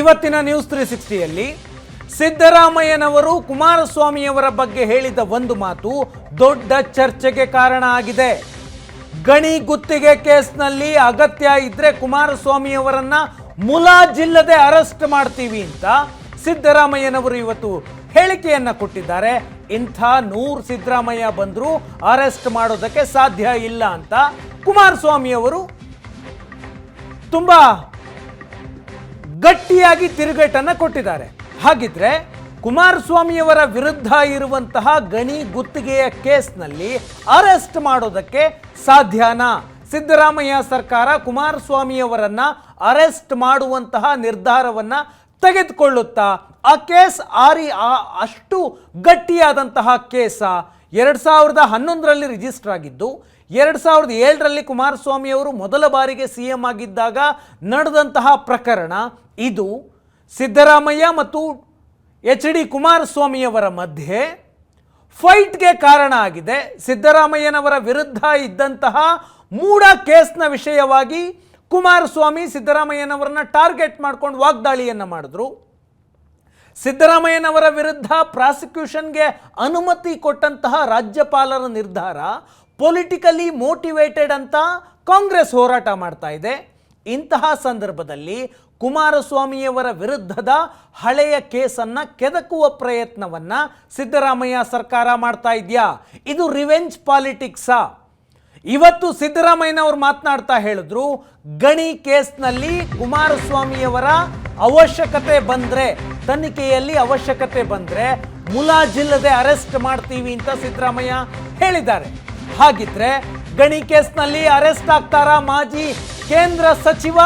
ಇವತ್ತಿನ news three ಸಿಕ್ಸ್ಟಿಯಲ್ಲಿ ಸಿದ್ದರಾಮಯ್ಯನವರು ಕುಮಾರಸ್ವಾಮಿಯವರ ಬಗ್ಗೆ ಹೇಳಿದ ಒಂದು ಮಾತು ದೊಡ್ಡ ಚರ್ಚೆಗೆ ಕಾರಣ ಆಗಿದೆ. ಗಣಿ ಗುತ್ತಿಗೆ ಕೇಸ್ನಲ್ಲಿ ಅಗತ್ಯ ಇದ್ರೆ ಕುಮಾರಸ್ವಾಮಿಯವರನ್ನ ಮುಲಾಜಿಲ್ಲದೆ ಅರೆಸ್ಟ್ ಮಾಡ್ತೀವಿ ಅಂತ ಸಿದ್ದರಾಮಯ್ಯನವರು ಇವತ್ತು ಹೇಳಿಕೆಯನ್ನ ಕೊಟ್ಟಿದ್ದಾರೆ. ಇಂಥ ನೂರು ಸಿದ್ದರಾಮಯ್ಯ ಬಂದರೂ ಅರೆಸ್ಟ್ ಮಾಡೋದಕ್ಕೆ ಸಾಧ್ಯ ಇಲ್ಲ ಅಂತ ಕುಮಾರಸ್ವಾಮಿಯವರು ತುಂಬಾ ಗಟ್ಟಿಯಾಗಿ ತಿರುಗೇಟನ್ನು ಕೊಟ್ಟಿದ್ದಾರೆ. ಹಾಗಿದ್ರೆ ಕುಮಾರಸ್ವಾಮಿಯವರ ವಿರುದ್ಧ ಇರುವಂತಹ ಗಣಿ ಗುತ್ತಿಗೆಯ ಕೇಸ್ನಲ್ಲಿ ಅರೆಸ್ಟ್ ಮಾಡೋದಕ್ಕೆ ಸಾಧ್ಯನಾ? ಸಿದ್ದರಾಮಯ್ಯ ಸರ್ಕಾರ ಕುಮಾರಸ್ವಾಮಿಯವರನ್ನ ಅರೆಸ್ಟ್ ಮಾಡುವಂತಹ ನಿರ್ಧಾರವನ್ನ ತೆಗೆದುಕೊಳ್ಳುತ್ತಾ? ಆ ಕೇಸ್ ಆರಿ, ಆ- ಅಷ್ಟು ಗಟ್ಟಿಯಾದಂತಹ ಕೇಸ ಎರಡು ಸಾವಿರದ ಹನ್ನೊಂದರಲ್ಲಿ ರಿಜಿಸ್ಟರ್ ಆಗಿದ್ದು ಎರಡ್ ಸಾವಿರದ ಏಳರಲ್ಲಿ ಕುಮಾರಸ್ವಾಮಿ ಅವರು ಮೊದಲ ಬಾರಿಗೆ ಸಿ ಎಂ ಆಗಿದ್ದಾಗ ನಡೆದಂತಹ ಪ್ರಕರಣ ಇದು. ಸಿದ್ದರಾಮಯ್ಯ ಮತ್ತು ಎಚ್ ಡಿ ಕುಮಾರಸ್ವಾಮಿಯವರ ಮಧ್ಯೆ ಫೈಟ್ಗೆ ಕಾರಣ ಆಗಿದೆ. ಸಿದ್ದರಾಮಯ್ಯನವರ ವಿರುದ್ಧ ಇದ್ದಂತಹ ಮೂಡ ಕೇಸ್ನ ವಿಷಯವಾಗಿ ಕುಮಾರಸ್ವಾಮಿ ಸಿದ್ದರಾಮಯ್ಯನವರನ್ನ ಟಾರ್ಗೆಟ್ ಮಾಡ್ಕೊಂಡು ವಾಗ್ದಾಳಿಯನ್ನು ಮಾಡಿದ್ರು. ಸಿದ್ದರಾಮಯ್ಯನವರ ವಿರುದ್ಧ ಪ್ರಾಸಿಕ್ಯೂಷನ್ಗೆ ಅನುಮತಿ ಕೊಟ್ಟಂತಹ ರಾಜ್ಯಪಾಲರ ನಿರ್ಧಾರ ಪೊಲಿಟಿಕಲಿ ಮೋಟಿವೇಟೆಡ್ ಅಂತ ಕಾಂಗ್ರೆಸ್ ಹೋರಾಟ ಮಾಡ್ತಾ ಇದೆ. ಇಂತಹ ಸಂದರ್ಭದಲ್ಲಿ ಕುಮಾರಸ್ವಾಮಿಯವರ ವಿರುದ್ಧದ ಹಳೆಯ ಕೇಸನ್ನು ಕೆದಕುವ ಪ್ರಯತ್ನವನ್ನು ಸಿದ್ದರಾಮಯ್ಯ ಸರ್ಕಾರ ಮಾಡ್ತಾ ಇದೆಯಾ? ಇದು ರಿವೆಂಜ್ ಪಾಲಿಟಿಕ್ಸಾ ಇವತ್ತು ಸಿದ್ದರಾಮಯ್ಯನವರು ಮಾತನಾಡ್ತಾ ಹೇಳಿದ್ರು, ಗಣಿ ಕೇಸ್ನಲ್ಲಿ ಕುಮಾರಸ್ವಾಮಿಯವರ ಅವಶ್ಯಕತೆ ಬಂದರೆ, ತನಿಖೆಯಲ್ಲಿ ಅವಶ್ಯಕತೆ ಬಂದರೆ ಮುಲಾಜಿಲ್ಲದೆ ಅರೆಸ್ಟ್ ಮಾಡ್ತೀವಿ ಅಂತ ಸಿದ್ದರಾಮಯ್ಯ ಹೇಳಿದ್ದಾರೆ. ಹಾಗಿದ್ರೆ ಗಣಿ ಕೇಸ್ನಲ್ಲಿ ಅರೆಸ್ಟ್ ಆಗ್ತಾರಾ ಮಾಜಿ ಕೇಂದ್ರ ಸಚಿವ,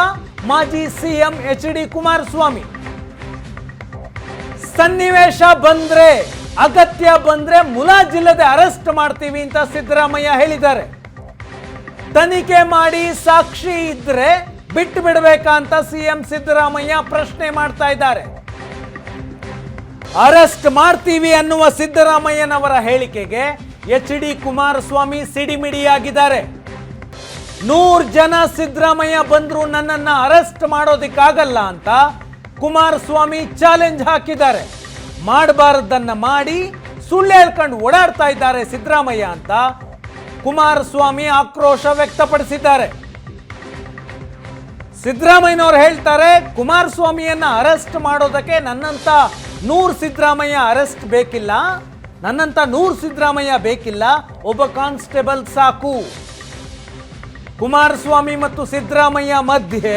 ಮಾಜಿ ಸಿಎಂ ಎಚ್ ಡಿ ಕುಮಾರಸ್ವಾಮಿ? ಸನ್ನಿವೇಶ ಬಂದ್ರೆ, ಅಗತ್ಯ ಬಂದ್ರೆ ಮುಲಾಜಿಲ್ಲದೆ ಅರೆಸ್ಟ್ ಮಾಡ್ತೀವಿ ಅಂತ ಸಿದ್ದರಾಮಯ್ಯ ಹೇಳಿದ್ದಾರೆ. ತನಿಖೆ ಮಾಡಿ ಸಾಕ್ಷಿ ಇದ್ರೆ ಬಿಟ್ಟು ಬಿಡಬೇಕಾ ಅಂತ ಸಿಎಂ ಸಿದ್ದರಾಮಯ್ಯ ಪ್ರಶ್ನೆ ಮಾಡ್ತಾ ಇದ್ದಾರೆ. ಅರೆಸ್ಟ್ ಮಾಡ್ತೀವಿ ಅನ್ನುವ ಸಿದ್ದರಾಮಯ್ಯನವರ ಹೇಳಿಕೆಗೆ ಎಚ್ ಡಿ ಕುಮಾರಸ್ವಾಮಿ ಸಿಡಿಮಿಡಿಯಾಗಿದ್ದಾರೆ. ನೂರು ಜನ ಸಿದ್ದರಾಮಯ್ಯ ಬಂದ್ರು ನನ್ನನ್ನ ಅರೆಸ್ಟ್ ಮಾಡೋದಕ್ಕಾಗಲ್ಲ ಅಂತ ಕುಮಾರಸ್ವಾಮಿ ಚಾಲೆಂಜ್ ಹಾಕಿದ್ದಾರೆ. ಮಾಡಬಾರದನ್ನ ಮಾಡಿ ಸುಳ್ಳು ಹೇಳ್ಕೊಂಡು ಓಡಾಡ್ತಾ ಇದ್ದಾರೆ ಸಿದ್ದರಾಮಯ್ಯ ಅಂತ ಕುಮಾರಸ್ವಾಮಿ ಆಕ್ರೋಶ ವ್ಯಕ್ತಪಡಿಸಿದ್ದಾರೆ. ಸಿದ್ದರಾಮಯ್ಯನವರು ಹೇಳ್ತಾರೆ, ಕುಮಾರಸ್ವಾಮಿಯನ್ನು ಅರೆಸ್ಟ್ ಮಾಡೋದಕ್ಕೆ ನನ್ನಂತ ನೂರು ಸಿದ್ದರಾಮಯ್ಯ ಅರೆಸ್ಟ್ ಬೇಕಿಲ್ಲ. ನನ್ನಂತ ನೂರು ಸಿದ್ದರಾಮಯ್ಯ ಬೇಕಿಲ್ಲ, ಒಬ್ಬ ಕಾನ್ಸ್ಟೇಬಲ್ ಸಾಕು. ಕುಮಾರಸ್ವಾಮಿ ಮತ್ತು ಸಿದ್ದರಾಮಯ್ಯ ಮಧ್ಯೆ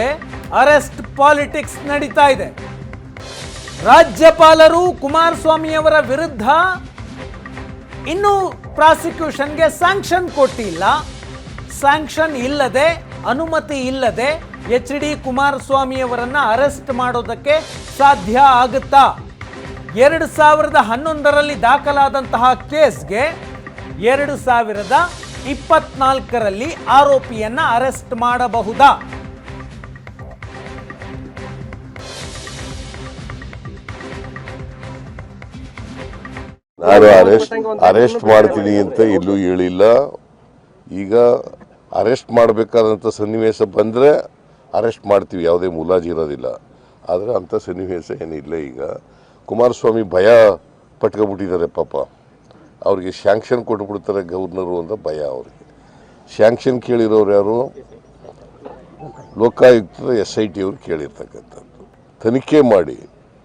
ಅರೆಸ್ಟ್ ಪಾಲಿಟಿಕ್ಸ್ ನಡೀತಾ ಇದೆ. ರಾಜ್ಯಪಾಲರು ಕುಮಾರಸ್ವಾಮಿಯವರ ವಿರುದ್ಧ ಇನ್ನೂ ಪ್ರಾಸಿಕ್ಯೂಷನ್ಗೆ ಸ್ಯಾಂಕ್ಷನ್ ಕೊಟ್ಟಿಲ್ಲ. ಸ್ಯಾಂಕ್ಷನ್ ಇಲ್ಲದೆ, ಅನುಮತಿ ಇಲ್ಲದೆ ಎಚ್ ಡಿ ಕುಮಾರಸ್ವಾಮಿಯವರನ್ನು ಅರೆಸ್ಟ್ ಮಾಡೋದಕ್ಕೆ ಸಾಧ್ಯ ಆಗುತ್ತಾ? ಎರಡು ಸಾವಿರದ ಹನ್ನೊಂದರಲ್ಲಿ ದಾಖಲಾದಂತಹ ಕೇಸ್ಗೆ ಎರಡು ಸಾವಿರದ ಇಪ್ಪತ್ನಾಲ್ಕರಲ್ಲಿ ಆರೋಪಿಯನ್ನ ಅರೆಸ್ಟ್ ಮಾಡಬಹುದಾ? ನಾನು ಅರೆಸ್ಟ್ ಅರೆಸ್ಟ್ ಮಾಡ್ತೀನಿ ಅಂತ ಎಲ್ಲೂ ಹೇಳಿಲ್ಲ. ಈಗ ಅರೆಸ್ಟ್ ಮಾಡಬೇಕಾದಂಥ ಸನ್ನಿವೇಶ ಬಂದರೆ ಅರೆಸ್ಟ್ ಮಾಡ್ತೀವಿ ಯಾವುದೇ ಮುಲಾಜಿ ಇರೋದಿಲ್ಲ ಆದರೆ ಅಂಥ ಸನ್ನಿವೇಶ ಏನಿಲ್ಲ ಈಗ. ಕುಮಾರಸ್ವಾಮಿ ಭಯ ಪಟ್ಕೊಬಿಟ್ಟಿದ್ದಾರೆ ಪಾಪ. ಅವ್ರಿಗೆ ಶ್ಯಾಂಕ್ಷನ್ ಕೊಟ್ಬಿಡ್ತಾರೆ ಗವರ್ನರು ಅಂತ ಭಯ ಅವ್ರಿಗೆ. ಶ್ಯಾಂಕ್ಷನ್ ಕೇಳಿರೋರು ಯಾರು? ಲೋಕಾಯುಕ್ತ ಎಸ್ ಐ ಟಿ ಅವರು ಕೇಳಿರ್ತಕ್ಕಂಥದ್ದು. ತನಿಖೆ ಮಾಡಿ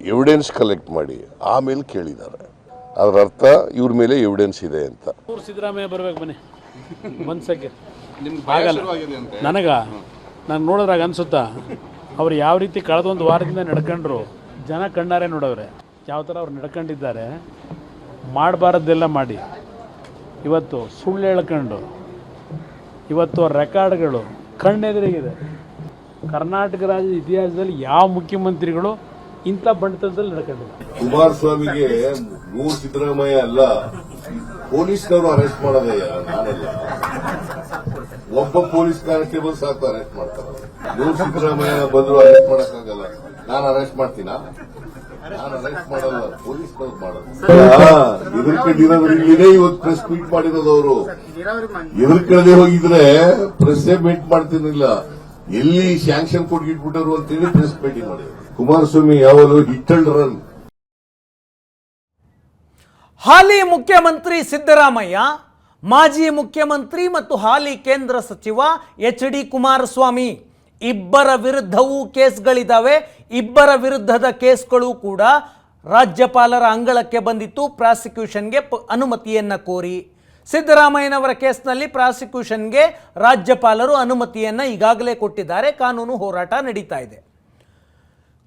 ಎವಿಡೆನ್ಸ್ ಕಲೆಕ್ಟ್ ಮಾಡಿ ಆಮೇಲೆ ಕೇಳಿದ್ದಾರೆ. ಅದರ ಅರ್ಥ ಇವ್ರ ಮೇಲೆ ಎವಿಡೆನ್ಸ್ ಇದೆ ಅಂತ. ಸಿದ್ದರಾಮಯ್ಯ ಬರ್ಬೇಕು ಬನ್ನಿ. ಮನ್ಸಕ್ಕೆ ನನಗ ನಾನು ನೋಡಿದ್ರಾಗ ಅನ್ಸುತ್ತಾ ಅವ್ರು ಯಾವ ರೀತಿ ಕಳೆದೊಂದು ವಾರದಿಂದ ನಡ್ಕೊಂಡ್ರು ಜನ ಕಣ್ಣಾರೆ ನೋಡವ್ರೆ. ಯಾವ ಥರ ಅವ್ರು ನಡ್ಕೊಂಡಿದ್ದಾರೆ, ಮಾಡಬಾರದ್ದೆಲ್ಲ ಮಾಡಿ. ಇವತ್ತು ಸುಳ್ಳು ಹೇಳ್ಕೊಂಡು, ಇವತ್ತು ರೆಕಾರ್ಡ್ಗಳು ಕಣ್ಣೆದುರಿಗಿದೆ. ಕರ್ನಾಟಕ ರಾಜ್ಯದ ಇತಿಹಾಸದಲ್ಲಿ ಯಾವ ಮುಖ್ಯಮಂತ್ರಿಗಳು ಇಂಥ ಬಂಡತನದಲ್ಲಿ ನಡ್ಕೊಂಡಿಲ್ಲ ಕುಮಾರಸ್ವಾಮಿಗೆ ಮೂರು ಸಿದ್ದರಾಮಯ್ಯ ಅಲ್ಲ, ಪೊಲೀಸ್ನವರು ಅರೆಸ್ಟ್ ಮಾಡೋದಯ್ಯ ನಾನಲ್ಲ. ಒಬ್ಬ ಪೊಲೀಸ್ ಕಾನ್ಸ್ಟೇಬಲ್ ಸಾಕು, ಅರೆಸ್ಟ್ ಮಾಡ್ತಾರೆ. ಮೂರು ಸಿದ್ದರಾಮಯ್ಯ ಬಂದ್ರು ಅರೆಸ್ಟ್ ಮಾಡೋಕ್ಕಾಗಲ್ಲ. ನಾನು ಅರೆಸ್ಟ್ ಮಾಡ್ತೀನಾ? ಮಾಡಲ್ಲ ಪೊಲೀಸ್ನವ್ರು ಇಲ್ಲಿದೆ ಇವತ್ತು ಪ್ರೆಸ್ ಮೀಟ್ ಮಾಡಿರೋದು ಅವರು. ಎದುರ್ಕಳದೆ ಹೋಗಿದ್ರೆ ಪ್ರೆಸ್ ಮೀಟ್ ಮಾಡ್ತಿರ್ಲಿಲ್ಲ. ಎಲ್ಲಿ ಸ್ಯಾಂಕ್ಷನ್ ಕೊಟ್ಗಿಟ್ಬಿಟ್ಟರು ಅಂತೇಳಿ ಪ್ರೆಸ್ ಮೀಟಿಂಗ್ ಮಾಡಿದ್ರು. ಕುಮಾರಸ್ವಾಮಿ ಯಾವಾಗಲೂ ಹಿಟ್ ಅಂಡ್ ರನ್ ಹಾಲಿ ಮುಖ್ಯಮಂತ್ರಿ ಸಿದ್ದರಾಮಯ್ಯ ಮಾಜಿ ಮುಖ್ಯಮಂತ್ರಿ ಮತ್ತು ಹಾಲಿ ಕೇಂದ್ರ ಸಚಿವ ಎಚ್ ಡಿ ಕುಮಾರಸ್ವಾಮಿ. ಇಬ್ಬರ ವಿರುದ್ಧವೂ ಕೇಸ್ಗಳಿದ್ದಾವೆ ಇಬ್ಬರ ವಿರುದ್ಧದ ಕೇಸ್ಗಳು ಕೂಡ ರಾಜ್ಯಪಾಲರ ಅಂಗಳಕ್ಕೆ ಬಂದಿತ್ತು. ಪ್ರಾಸಿಕ್ಯೂಷನ್ಗೆ ಅನುಮತಿಯನ್ನು ಕೋರಿ ಸಿದ್ದರಾಮಯ್ಯನವರ ಕೇಸ್ನಲ್ಲಿ ಪ್ರಾಸಿಕ್ಯೂಷನ್ಗೆ ರಾಜ್ಯಪಾಲರು ಅನುಮತಿಯನ್ನು ಈಗಾಗಲೇ ಕೊಟ್ಟಿದ್ದಾರೆ. ಕಾನೂನು ಹೋರಾಟ ನಡೀತಾ ಇದೆ.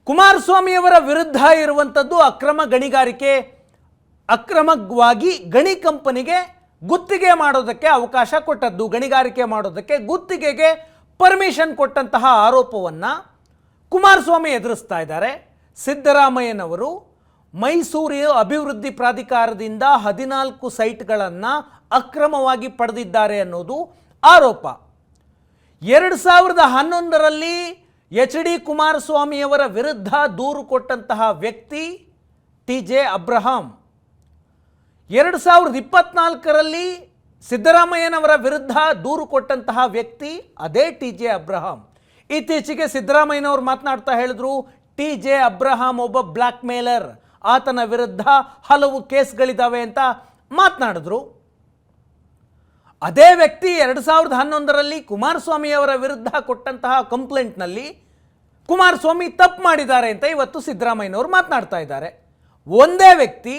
ಕುಮಾರಸ್ವಾಮಿಯವರ ವಿರುದ್ಧ ಇರುವಂಥದ್ದು ಅಕ್ರಮ ಗಣಿಗಾರಿಕೆ, ಅಕ್ರಮವಾಗಿ ಗಣಿ ಕಂಪನಿಗೆ ಗುತ್ತಿಗೆ ಮಾಡೋದಕ್ಕೆ ಅವಕಾಶ ಕೊಟ್ಟದ್ದು. ಗಣಿಗಾರಿಕೆ ಮಾಡೋದಕ್ಕೆ ಗುತ್ತಿಗೆಗೆ ಪರ್ಮಿಷನ್ ಕೊಟ್ಟಂತಹ ಆರೋಪವನ್ನು ಕುಮಾರಸ್ವಾಮಿ ಎದುರಿಸ್ತಾ ಇದ್ದಾರೆ. ಸಿದ್ದರಾಮಯ್ಯನವರು ಮೈಸೂರು ಅಭಿವೃದ್ಧಿ ಪ್ರಾಧಿಕಾರದಿಂದ ಹದಿನಾಲ್ಕು ಸೈಟ್ಗಳನ್ನು ಅಕ್ರಮವಾಗಿ ಪಡೆದಿದ್ದಾರೆ ಅನ್ನೋದು ಆರೋಪ. ಎರಡು ಸಾವಿರದ ಹನ್ನೊಂದರಲ್ಲಿ ಎಚ್ ಡಿ ಕುಮಾರಸ್ವಾಮಿಯವರ ವಿರುದ್ಧ ದೂರು ಕೊಟ್ಟಂತಹ ವ್ಯಕ್ತಿ ಟಿ ಜೆ ಅಬ್ರಹಾಂ. ಎರಡು ಸಾವಿರದ ಇಪ್ಪತ್ನಾಲ್ಕರಲ್ಲಿ ಸಿದ್ದರಾಮಯ್ಯನವರ ವಿರುದ್ಧ ದೂರು ಕೊಟ್ಟಂತಹ ವ್ಯಕ್ತಿ ಅದೇ ಟಿ ಜೆ ಅಬ್ರಹಾಂ. ಇತ್ತೀಚೆಗೆ ಸಿದ್ದರಾಮಯ್ಯನವರು ಮಾತನಾಡ್ತಾ ಹೇಳಿದ್ರು, ಟಿ ಜೆ ಅಬ್ರಹಾಂ ಒಬ್ಬ ಬ್ಲ್ಯಾಕ್ ಮೇಲರ್, ಆತನ ವಿರುದ್ಧ ಹಲವು ಕೇಸ್ಗಳಿದ್ದಾವೆ ಅಂತ ಮಾತನಾಡಿದ್ರು. ಅದೇ ವ್ಯಕ್ತಿ ಎರಡು ಸಾವಿರದ ಹನ್ನೊಂದರಲ್ಲಿ ಕುಮಾರಸ್ವಾಮಿಯವರ ವಿರುದ್ಧ ಕೊಟ್ಟಂತಹ ಕಂಪ್ಲೇಂಟ್ನಲ್ಲಿ ಕುಮಾರಸ್ವಾಮಿ ತಪ್ಪು ಮಾಡಿದ್ದಾರೆ ಅಂತ ಇವತ್ತು ಸಿದ್ದರಾಮಯ್ಯನವರು ಮಾತನಾಡ್ತಾ ಇದ್ದಾರೆ. ಒಂದೇ ವ್ಯಕ್ತಿ,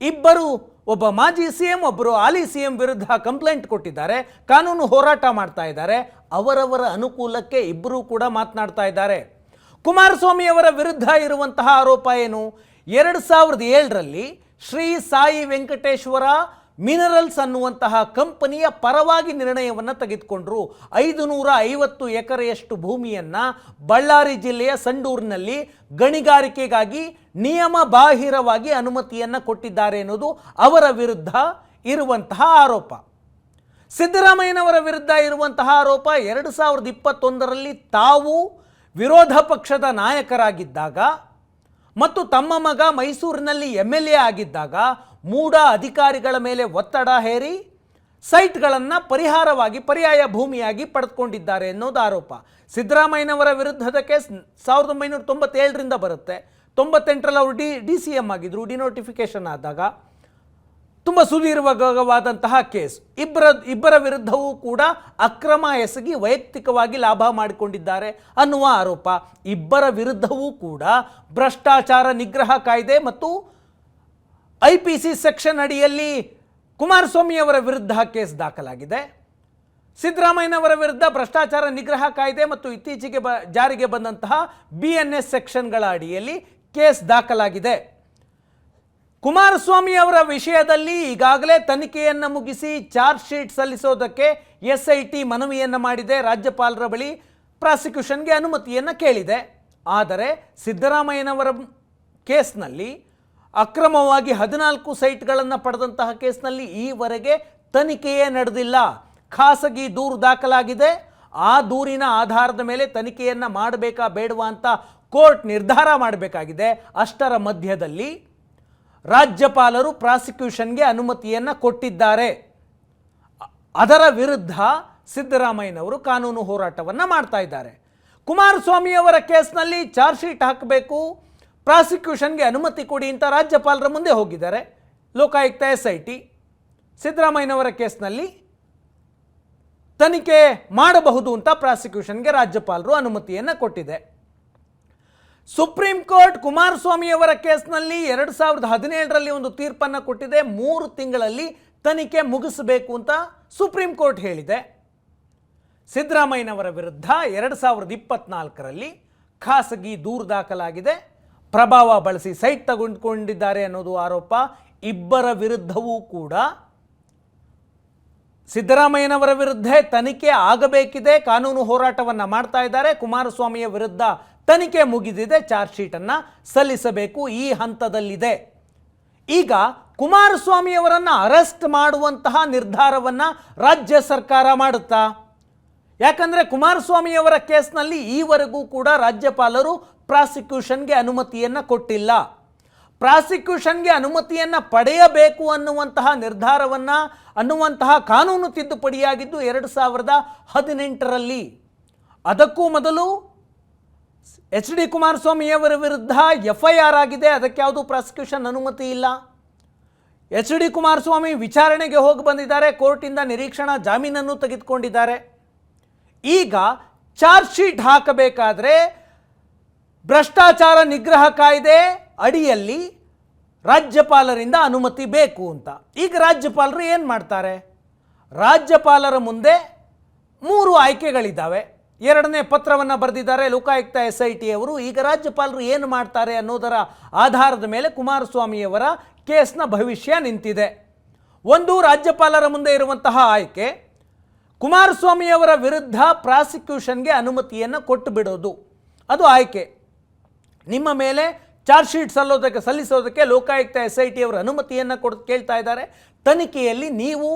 ಇಬ್ಬರು ಒಬ್ಬ ಮಾಜಿ ಸಿ ಎಂ ಒಬ್ಬರು ಹಾಲಿ ಸಿ ಎಂ ವಿರುದ್ಧ ಕಂಪ್ಲೇಂಟ್ ಕೊಟ್ಟಿದ್ದಾರೆ, ಕಾನೂನು ಹೋರಾಟ ಮಾಡ್ತಾ ಇದ್ದಾರೆ, ಅವರವರ ಅನುಕೂಲಕ್ಕೆ ಇಬ್ಬರೂ ಕೂಡ ಮಾತನಾಡ್ತಾ ಇದ್ದಾರೆ. ಕುಮಾರಸ್ವಾಮಿಯವರ ವಿರುದ್ಧ ಇರುವಂತಹ ಆರೋಪ ಏನು? ಎರಡು ಸಾವಿರದ ಏಳರಲ್ಲಿ ಶ್ರೀ ಸಾಯಿ ವೆಂಕಟೇಶ್ವರ ಮಿನರಲ್ಸ್ ಅನ್ನುವಂತಹ ಕಂಪನಿಯ ಪರವಾಗಿ ನಿರ್ಣಯವನ್ನು ತೆಗೆದುಕೊಂಡ್ರು. ಐದು ನೂರ ಐವತ್ತು ಎಕರೆಯಷ್ಟು ಭೂಮಿಯನ್ನು ಬಳ್ಳಾರಿ ಜಿಲ್ಲೆಯ ಸಂಡೂರಿನಲ್ಲಿ ಗಣಿಗಾರಿಕೆಗಾಗಿ ನಿಯಮ ಬಾಹಿರವಾಗಿ ಅನುಮತಿಯನ್ನು ಕೊಟ್ಟಿದ್ದಾರೆ ಎನ್ನುವುದು ಅವರ ವಿರುದ್ಧ ಇರುವಂತಹ ಆರೋಪ. ಸಿದ್ದರಾಮಯ್ಯನವರ ವಿರುದ್ಧ ಇರುವಂತಹ ಆರೋಪ ಎರಡು ಸಾವಿರದ ಇಪ್ಪತ್ತೊಂದರಲ್ಲಿ ತಾವು ವಿರೋಧ ಪಕ್ಷದ ನಾಯಕರಾಗಿದ್ದಾಗ ಮತ್ತು ತಮ್ಮ ಮಗ ಮೈಸೂರಿನಲ್ಲಿ ಎಂ ಎಲ್ ಎ ಆಗಿದ್ದಾಗ ಮೂಡ ಅಧಿಕಾರಿಗಳ ಮೇಲೆ ಒತ್ತಡ ಹೇರಿ ಸೈಟ್ಗಳನ್ನು ಪರಿಹಾರವಾಗಿ ಪರ್ಯಾಯ ಭೂಮಿಯಾಗಿ ಪಡೆದುಕೊಂಡಿದ್ದಾರೆ ಅನ್ನೋದು ಆರೋಪ. ಸಿದ್ದರಾಮಯ್ಯನವರ ವಿರುದ್ಧದ ಕೇಸ್ ಸಾವಿರದ ಒಂಬೈನೂರ ತೊಂಬತ್ತೇಳರಿಂದ ಬರುತ್ತೆ. ತೊಂಬತ್ತೆಂಟರಲ್ಲಿ ಅವರು ಡಿ ಡಿ ಸಿ ಎಂ ಆಗಿದ್ದರು ಡಿನೋಟಿಫಿಕೇಶನ್ ಆದಾಗ. ತುಂಬ ಸುದೀರ್ಘವಾದಂತಹ ಕೇಸ್. ಇಬ್ಬರ ಇಬ್ಬರ ವಿರುದ್ಧವೂ ಕೂಡ ಅಕ್ರಮ ಎಸಗಿ ವೈಯಕ್ತಿಕವಾಗಿ ಲಾಭ ಮಾಡಿಕೊಂಡಿದ್ದಾರೆ ಅನ್ನುವ ಆರೋಪ. ಇಬ್ಬರ ವಿರುದ್ಧವೂ ಕೂಡ ಭ್ರಷ್ಟಾಚಾರ ನಿಗ್ರಹ ಕಾಯ್ದೆ ಮತ್ತು ಐ ಪಿ ಸಿ ಸೆಕ್ಷನ್ ಅಡಿಯಲ್ಲಿ ಕುಮಾರಸ್ವಾಮಿಯವರ ವಿರುದ್ಧ ಕೇಸ್ ದಾಖಲಾಗಿದೆ. ಸಿದ್ದರಾಮಯ್ಯನವರ ವಿರುದ್ಧ ಭ್ರಷ್ಟಾಚಾರ ನಿಗ್ರಹ ಕಾಯ್ದೆ ಮತ್ತು ಇತ್ತೀಚೆಗೆ ಬ, ಜಾರಿಗೆ ಬಂದಂತಹ ಬಿ ಎನ್ ಎಸ್ ಸೆಕ್ಷನ್ಗಳ ಅಡಿಯಲ್ಲಿ ಕೇಸ್ ದಾಖಲಾಗಿದೆ. ಕುಮಾರಸ್ವಾಮಿಯವರ ವಿಷಯದಲ್ಲಿ ಈಗಾಗಲೇ ತನಿಖೆಯನ್ನು ಮುಗಿಸಿ ಚಾರ್ಜ್ ಶೀಟ್ ಸಲ್ಲಿಸೋದಕ್ಕೆ ಎಸ್ ಐ ಟಿ ಮನವಿಯನ್ನು ಮಾಡಿದೆ. ರಾಜ್ಯಪಾಲರ ಬಳಿ ಪ್ರಾಸಿಕ್ಯೂಷನ್ಗೆ ಅನುಮತಿಯನ್ನು ಕೇಳಿದೆ. ಆದರೆ ಸಿದ್ದರಾಮಯ್ಯನವರ ಕೇಸ್ನಲ್ಲಿ ಅಕ್ರಮವಾಗಿ ಹದಿನಾಲ್ಕು ಸೈಟ್ಗಳನ್ನು ಪಡೆದಂತಹ ಕೇಸ್ನಲ್ಲಿ ಈವರೆಗೆ ತನಿಖೆಯೇ ನಡೆದಿಲ್ಲ. ಖಾಸಗಿ ದೂರು ದಾಖಲಾಗಿದೆ. ಆ ದೂರಿನ ಆಧಾರದ ಮೇಲೆ ತನಿಖೆಯನ್ನು ಮಾಡಬೇಕಾ ಬೇಡವಾ ಅಂತ ಕೋರ್ಟ್ ನಿರ್ಧಾರ ಮಾಡಬೇಕಾಗಿದೆ. ಅಷ್ಟರ ಮಧ್ಯದಲ್ಲಿ ರಾಜ್ಯಪಾಲರು ಪ್ರಾಸಿಕ್ಯೂಷನ್ಗೆ ಅನುಮತಿಯನ್ನು ಕೊಟ್ಟಿದ್ದಾರೆ. ಅದರ ವಿರುದ್ಧ ಸಿದ್ದರಾಮಯ್ಯನವರು ಕಾನೂನು ಹೋರಾಟವನ್ನು ಮಾಡ್ತಾ ಇದ್ದಾರೆ. ಕುಮಾರಸ್ವಾಮಿಯವರ ಕೇಸ್ನಲ್ಲಿ ಚಾರ್ಜ್ ಶೀಟ್ ಹಾಕಬೇಕು. ಪ್ರಾಸಿಕ್ಯೂಷನ್ಗೆ ಅನುಮತಿ ಕೊಡಿ ಅಂತ ರಾಜ್ಯಪಾಲರ ಮುಂದೆ ಹೋಗಿದ್ದಾರೆ. ಲೋಕಾಯುಕ್ತ ಎಸ್ ಐ ಟಿ ಸಿದ್ದರಾಮಯ್ಯನವರ ಕೇಸ್ನಲ್ಲಿ ತನಿಖೆ ಮಾಡಬಹುದು ಅಂತ ಪ್ರಾಸಿಕ್ಯೂಷನ್ಗೆ ರಾಜ್ಯಪಾಲರು ಅನುಮತಿಯನ್ನು ಕೊಟ್ಟಿದೆ. ಸುಪ್ರೀಂ ಕೋರ್ಟ್ ಕುಮಾರಸ್ವಾಮಿಯವರ ಕೇಸ್ನಲ್ಲಿ ಎರಡು ಸಾವಿರದ ಹದಿನೇಳರಲ್ಲಿ ಒಂದು ತೀರ್ಪನ್ನು ಕೊಟ್ಟಿದೆ. ಮೂರು ತಿಂಗಳಲ್ಲಿ ತನಿಖೆ ಮುಗಿಸಬೇಕು ಅಂತ ಸುಪ್ರೀಂ ಕೋರ್ಟ್ ಹೇಳಿದೆ. ಸಿದ್ದರಾಮಯ್ಯನವರ ವಿರುದ್ಧ ಎರಡು ಸಾವಿರದ ಇಪ್ಪತ್ನಾಲ್ಕರಲ್ಲಿ ಖಾಸಗಿ ದೂರು ದಾಖಲಾಗಿದೆ. ಪ್ರಭಾವ ಬಳಸಿ ಸೈಟ್ ತಗೊಂಡ್ಕೊಂಡಿದ್ದಾರೆ ಅನ್ನೋದು ಆರೋಪ. ಇಬ್ಬರ ವಿರುದ್ಧವೂ ಕೂಡ ಸಿದ್ದರಾಮಯ್ಯನವರ ವಿರುದ್ಧ ತನಿಖೆ ಆಗಬೇಕಿದೆ. ಕಾನೂನು ಹೋರಾಟವನ್ನು ಮಾಡ್ತಾ ಇದ್ದಾರೆ. ಕುಮಾರಸ್ವಾಮಿಯ ವಿರುದ್ಧ ತನಿಖೆ ಮುಗಿದಿದೆ. ಚಾರ್ಜ್ ಶೀಟನ್ನು ಸಲ್ಲಿಸಬೇಕು. ಈ ಹಂತದಲ್ಲಿದೆ. ಈಗ ಕುಮಾರಸ್ವಾಮಿಯವರನ್ನು ಅರೆಸ್ಟ್ ಮಾಡುವಂತಹ ನಿರ್ಧಾರವನ್ನು ರಾಜ್ಯ ಸರ್ಕಾರ ಮಾಡುತ್ತಾ? ಯಾಕಂದರೆ ಕುಮಾರಸ್ವಾಮಿಯವರ ಕೇಸ್ನಲ್ಲಿ ಈವರೆಗೂ ಕೂಡ ರಾಜ್ಯಪಾಲರು ಪ್ರಾಸಿಕ್ಯೂಷನ್ಗೆ ಅನುಮತಿಯನ್ನು ಕೊಟ್ಟಿಲ್ಲ. ಪ್ರಾಸಿಕ್ಯೂಷನ್ಗೆ ಅನುಮತಿಯನ್ನು ಪಡೆಯಬೇಕು ಅನ್ನುವಂತಹ ನಿರ್ಧಾರವನ್ನು, ಅನ್ನುವಂತಹ ಕಾನೂನು ತಿದ್ದುಪಡಿಯಾಗಿದ್ದು ಎರಡು ಸಾವಿರದ ಹದಿನೆಂಟರಲ್ಲಿ. ಅದಕ್ಕೂ ಮೊದಲು ಎಚ್ ಡಿ ಕುಮಾರಸ್ವಾಮಿಯವರ ವಿರುದ್ಧ ಎಫ್ ಐ ಆರ್ ಆಗಿದೆ, ಅದಕ್ಕೆ ಯಾವುದೂ ಪ್ರಾಸಿಕ್ಯೂಷನ್ ಅನುಮತಿ ಇಲ್ಲ. ಎಚ್ ಡಿ ಕುಮಾರಸ್ವಾಮಿ ವಿಚಾರಣೆಗೆ ಹೋಗಿ ಬಂದಿದ್ದಾರೆ, ಕೋರ್ಟಿಂದ ನಿರೀಕ್ಷಣಾ ಜಾಮೀನನ್ನು ತೆಗೆದುಕೊಂಡಿದ್ದಾರೆ. ಈಗ ಚಾರ್ಜ್ ಶೀಟ್ ಹಾಕಬೇಕಾದ್ರೆ ಭ್ರಷ್ಟಾಚಾರ ನಿಗ್ರಹ ಕಾಯ್ದೆ ಅಡಿಯಲ್ಲಿ ರಾಜ್ಯಪಾಲರಿಂದ ಅನುಮತಿ ಬೇಕು ಅಂತ. ಈಗ ರಾಜ್ಯಪಾಲರು ಏನು ಮಾಡ್ತಾರೆ? ರಾಜ್ಯಪಾಲರ ಮುಂದೆ ಮೂರು ಆಯ್ಕೆಗಳಿದ್ದಾವೆ. ಎರಡನೇ ಪತ್ರವನ್ನು ಬರೆದಿದ್ದಾರೆ ಲೋಕಾಯುಕ್ತ ಎಸ್ ಐ ಟಿ ಅವರು ಈಗ ರಾಜ್ಯಪಾಲರು ಏನು ಮಾಡ್ತಾರೆ ಅನ್ನೋದರ ಆಧಾರದ ಮೇಲೆ ಕುಮಾರಸ್ವಾಮಿಯವರ ಕೇಸ್ನ ಭವಿಷ್ಯ ನಿಂತಿದೆ. ಒಂದು ರಾಜ್ಯಪಾಲರ ಮುಂದೆ ಇರುವಂತಹ ಆಯ್ಕೆ ಕುಮಾರಸ್ವಾಮಿಯವರ ವಿರುದ್ಧ ಪ್ರಾಸಿಕ್ಯೂಷನ್ಗೆ ಅನುಮತಿಯನ್ನು ಕೊಟ್ಟು ಬಿಡೋದು. ಅದು ಆಯ್ಕೆ. ನಿಮ್ಮ ಮೇಲೆ ಚಾರ್ಜ್ ಶೀಟ್ ಸಲ್ಲೋದಕ್ಕೆ, ಸಲ್ಲಿಸೋದಕ್ಕೆ ಲೋಕಾಯುಕ್ತ ಎಸ್ ಐ ಟಿ ಅವರ ಅನುಮತಿಯನ್ನು ಕೊಡ್, ಕೇಳ್ತಾ ಇದ್ದಾರೆ. ತನಿಖೆಯಲ್ಲಿ ನೀವು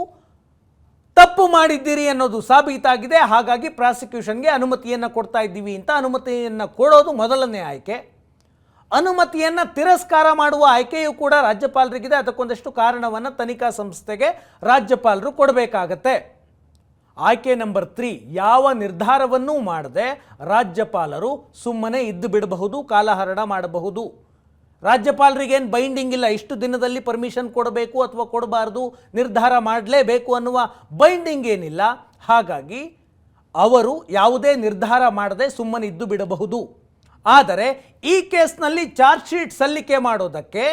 ತಪ್ಪು ಮಾಡಿದ್ದೀರಿ ಅನ್ನೋದು ಸಾಬೀತಾಗಿದೆ. ಹಾಗಾಗಿ ಪ್ರಾಸಿಕ್ಯೂಷನ್ಗೆ ಅನುಮತಿಯನ್ನು ಕೊಡ್ತಾ ಇದ್ದೀವಿ ಅಂತ ಅನುಮತಿಯನ್ನು ಕೊಡೋದು ಮೊದಲನೇ ಆಯ್ಕೆ. ಅನುಮತಿಯನ್ನು ತಿರಸ್ಕಾರ ಮಾಡುವ ಆಯ್ಕೆಯೂ ಕೂಡ ರಾಜ್ಯಪಾಲರಿಗಿದೆ. ಅದಕ್ಕೊಂದಷ್ಟು ಕಾರಣವನ್ನು ತನಿಖಾ ಸಂಸ್ಥೆಗೆ ರಾಜ್ಯಪಾಲರು ಕೊಡಬೇಕಾಗತ್ತೆ. ಆಯ್ಕೆ ನಂಬರ್ ತ್ರೀ, ಯಾವ ನಿರ್ಧಾರವನ್ನೂ ಮಾಡದೆ ರಾಜ್ಯಪಾಲರು ಸುಮ್ಮನೆ ಇದ್ದು ಬಿಡಬಹುದು, ಕಾಲಹರಣ ಮಾಡಬಹುದು. ರಾಜ್ಯಪಾಲರಿಗೇನು ಬೈಂಡಿಂಗ್ ಇಲ್ಲ? ಇಷ್ಟು ದಿನದಲ್ಲಿ ಪರ್ಮಿಷನ್ ಕೊಡಬೇಕು ಅಥವಾ ಕೊಡಬಾರ್ದು? ನಿರ್ಧಾರ ಮಾಡಲೇಬೇಕು ಅನ್ನುವ ಬೈಂಡಿಂಗ್ ಏನಿಲ್ಲ. ಹಾಗಾಗಿ ಅವರು ಯಾವುದೇ ನಿರ್ಧಾರ ಮಾಡದೆ ಸುಮ್ಮನೆ ಇದ್ದು ಬಿಡಬಹುದು. ಆದರೆ ಈ ಕೇಸ್ನಲ್ಲಿ ಚಾರ್ಜ್ ಶೀಟ್ ಸಲ್ಲಿಕೆ ಮಾಡೋದಕ್ಕೆ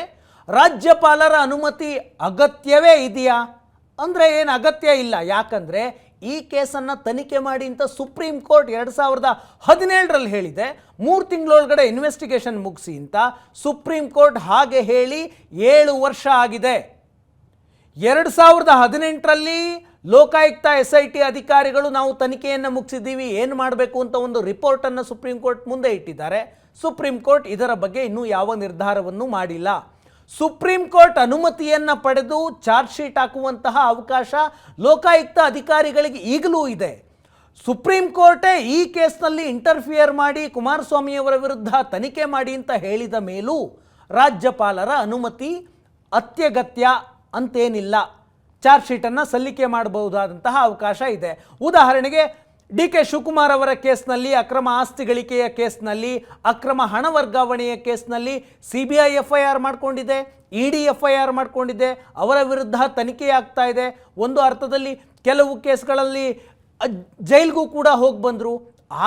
ರಾಜ್ಯಪಾಲರ ಅನುಮತಿ ಅಗತ್ಯವೇ ಇದೆಯಾ? ಅಂದರೆ ಏನು ಅಗತ್ಯ ಇಲ್ಲ? ಯಾಕಂದರೆ ಈ ಕೇಸನ್ನು ತನಿಖೆ ಮಾಡಿ ಅಂತ ಸುಪ್ರೀಂ ಕೋರ್ಟ್ ಎರಡು ಸಾವಿರದ ಹದಿನೇಳರಲ್ಲಿ ಹೇಳಿದೆ. ಮೂರು ತಿಂಗಳೊಳಗಡೆ ಇನ್ವೆಸ್ಟಿಗೇಷನ್ ಮುಗಿಸಿ ಅಂತ ಸುಪ್ರೀಂ ಕೋರ್ಟ್ ಹಾಗೆ ಹೇಳಿ ಏಳು ವರ್ಷ ಆಗಿದೆ. ಎರಡು ಸಾವಿರದ ಹದಿನೆಂಟರಲ್ಲಿ ಲೋಕಾಯುಕ್ತ ಎಸ್ ಐ ಟಿ ಅಧಿಕಾರಿಗಳು ನಾವು ತನಿಖೆಯನ್ನು ಮುಗಿಸಿದ್ದೀವಿ, ಏನು ಮಾಡಬೇಕು ಅಂತ ಒಂದು ರಿಪೋರ್ಟನ್ನು ಸುಪ್ರೀಂ ಕೋರ್ಟ್ ಮುಂದೆ ಇಟ್ಟಿದ್ದಾರೆ. ಸುಪ್ರೀಂ ಕೋರ್ಟ್ ಇದರ ಬಗ್ಗೆ ಇನ್ನೂ ಯಾವ ನಿರ್ಧಾರವನ್ನು ಮಾಡಿಲ್ಲ. ಸುಪ್ರೀಂ ಕೋರ್ಟ್ ಅನುಮತಿಯನ್ನು ಪಡೆದು ಚಾರ್ಜ್ ಶೀಟ್ ಹಾಕುವಂತಹ ಅವಕಾಶ ಲೋಕಾಯುಕ್ತ ಅಧಿಕಾರಿಗಳಿಗೆ ಈಗಲೂ ಇದೆ. ಸುಪ್ರೀಂ ಕೋರ್ಟೇ ಈ ಕೇಸ್ನಲ್ಲಿ ಇಂಟರ್ಫಿಯರ್ ಮಾಡಿ ಕುಮಾರಸ್ವಾಮಿಯವರ ವಿರುದ್ಧ ತನಿಖೆ ಮಾಡಿ ಅಂತ ಹೇಳಿದ ಮೇಲೂ ರಾಜ್ಯಪಾಲರ ಅನುಮತಿ ಅತ್ಯಗತ್ಯ ಅಂತೇನಿಲ್ಲ. ಚಾರ್ಜ್ ಶೀಟನ್ನು ಸಲ್ಲಿಕೆ ಮಾಡಬಹುದಾದಂತಹ ಅವಕಾಶ ಇದೆ. ಉದಾಹರಣೆಗೆ ಡಿ ಕೆ ಶಿವಕುಮಾರ್ ಅವರ ಕೇಸ್ನಲ್ಲಿ ಅಕ್ರಮ ಆಸ್ತಿ ಗಳಿಕೆಯ ಕೇಸ್ನಲ್ಲಿ, ಅಕ್ರಮ ಹಣ ವರ್ಗಾವಣೆಯ ಕೇಸ್ನಲ್ಲಿ C B I F I R ಮಾಡಿಕೊಂಡಿದೆ E D F I R ಮಾಡಿಕೊಂಡಿದೆ, ಅವರ ವಿರುದ್ಧ ತನಿಖೆ ಆಗ್ತಾ ಇದೆ. ಒಂದು ಅರ್ಥದಲ್ಲಿ ಕೆಲವು ಕೇಸ್ಗಳಲ್ಲಿ ಜೈಲಿಗೂ ಕೂಡ ಹೋಗಿ ಬಂದರು.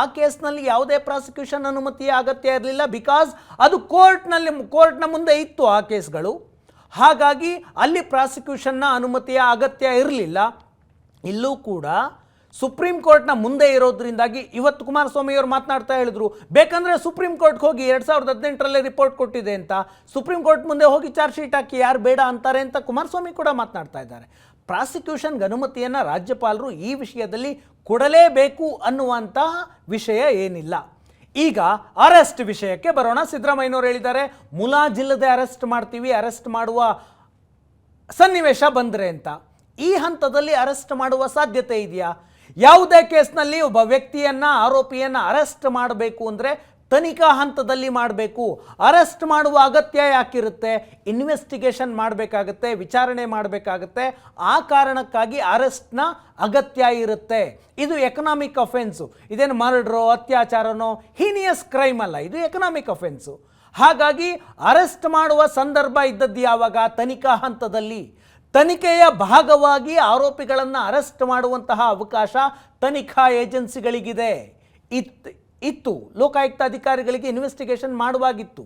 ಆ ಕೇಸ್ನಲ್ಲಿ ಯಾವುದೇ ಪ್ರಾಸಿಕ್ಯೂಷನ್ ಅನುಮತಿಯ ಅಗತ್ಯ ಇರಲಿಲ್ಲ. ಬಿಕಾಸ್ ಅದು ಕೋರ್ಟ್ನಲ್ಲಿ, ಕೋರ್ಟ್ನ ಮುಂದೆ ಇತ್ತು ಆ ಕೇಸ್ಗಳು. ಹಾಗಾಗಿ ಅಲ್ಲಿ ಪ್ರಾಸಿಕ್ಯೂಷನ್ನ ಅನುಮತಿಯ ಅಗತ್ಯ ಇರಲಿಲ್ಲ. ಇಲ್ಲೂ ಕೂಡ ಸುಪ್ರೀಂ ಕೋರ್ಟ್ನ ಮುಂದೆ ಇರೋದ್ರಿಂದಾಗಿ ಇವತ್ತು ಕುಮಾರಸ್ವಾಮಿ ಅವರು ಮಾತನಾಡ್ತಾ ಹೇಳಿದ್ರು, ಬೇಕಂದ್ರೆ ಸುಪ್ರೀಂ ಕೋರ್ಟ್ಗೆ ಹೋಗಿ ಎರಡು ಸಾವಿರದ ಹದಿನೆಂಟರಲ್ಲೇ ರಿಪೋರ್ಟ್ ಕೊಟ್ಟಿದೆ ಅಂತ. ಸುಪ್ರೀಂ ಕೋರ್ಟ್ ಮುಂದೆ ಹೋಗಿ ಚಾರ್ಜ್ ಶೀಟ್ ಹಾಕಿ ಯಾರು ಬೇಡ ಅಂತಾರೆ ಅಂತ ಕುಮಾರಸ್ವಾಮಿ ಕೂಡ ಮಾತನಾಡ್ತಾ ಇದ್ದಾರೆ. ಪ್ರಾಸಿಕ್ಯೂಷನ್ಗೆ ಅನುಮತಿಯನ್ನು ರಾಜ್ಯಪಾಲರು ಈ ವಿಷಯದಲ್ಲಿ ಕೊಡಲೇಬೇಕು ಅನ್ನುವಂತಹ ವಿಷಯ ಏನಿಲ್ಲ. ಈಗ ಅರೆಸ್ಟ್ ವಿಷಯಕ್ಕೆ ಬರೋಣ. ಸಿದ್ದರಾಮಯ್ಯನವರು ಹೇಳಿದ್ದಾರೆ ಮುಲಾಜಿಲ್ಲದೆ ಅರೆಸ್ಟ್ ಮಾಡ್ತೀವಿ, ಅರೆಸ್ಟ್ ಮಾಡುವ ಸನ್ನಿವೇಶ ಬಂದರೆ ಅಂತ. ಈ ಹಂತದಲ್ಲಿ ಅರೆಸ್ಟ್ ಮಾಡುವ ಸಾಧ್ಯತೆ ಇದೆಯಾ? ಯಾವುದೇ ಕೇಸ್ನಲ್ಲಿ ಒಬ್ಬ ವ್ಯಕ್ತಿಯನ್ನ, ಆರೋಪಿಯನ್ನ ಅರೆಸ್ಟ್ ಮಾಡಬೇಕು ಅಂದರೆ ತನಿಖಾ ಹಂತದಲ್ಲಿ ಮಾಡಬೇಕು. ಅರೆಸ್ಟ್ ಮಾಡುವ ಅಗತ್ಯ ಯಾಕಿರುತ್ತೆ? ಇನ್ವೆಸ್ಟಿಗೇಷನ್ ಮಾಡಬೇಕಾಗತ್ತೆ, ವಿಚಾರಣೆ ಮಾಡಬೇಕಾಗತ್ತೆ. ಆ ಕಾರಣಕ್ಕಾಗಿ ಅರೆಸ್ಟ್ನ ಅಗತ್ಯ ಇರುತ್ತೆ. ಇದು ಎಕನಾಮಿಕ್ ಅಫೆನ್ಸು ಇದೇನು ಮರ್ಡ್ರೋ, ಅತ್ಯಾಚಾರನೋ? ಹೀನಿಯಸ್ ಕ್ರೈಮ್ ಅಲ್ಲ, ಇದು ಎಕನಾಮಿಕ್ ಅಫೆನ್ಸು ಹಾಗಾಗಿ ಅರೆಸ್ಟ್ ಮಾಡುವ ಸಂದರ್ಭ ಇದ್ದದ್ದು ಯಾವಾಗ? ತನಿಖಾ ಹಂತದಲ್ಲಿ. ತನಿಖೆಯ ಭಾಗವಾಗಿ ಆರೋಪಿಗಳನ್ನು ಅರೆಸ್ಟ್ ಮಾಡುವಂತಹ ಅವಕಾಶ ತನಿಖಾ ಏಜೆನ್ಸಿಗಳಿಗಿದೆ. ಇತ್ತು ಇತ್ತು. ಲೋಕಾಯುಕ್ತ ಅಧಿಕಾರಿಗಳಿಗೆ ಇನ್ವೆಸ್ಟಿಗೇಷನ್ ಮಾಡುವಾಗಿತ್ತು.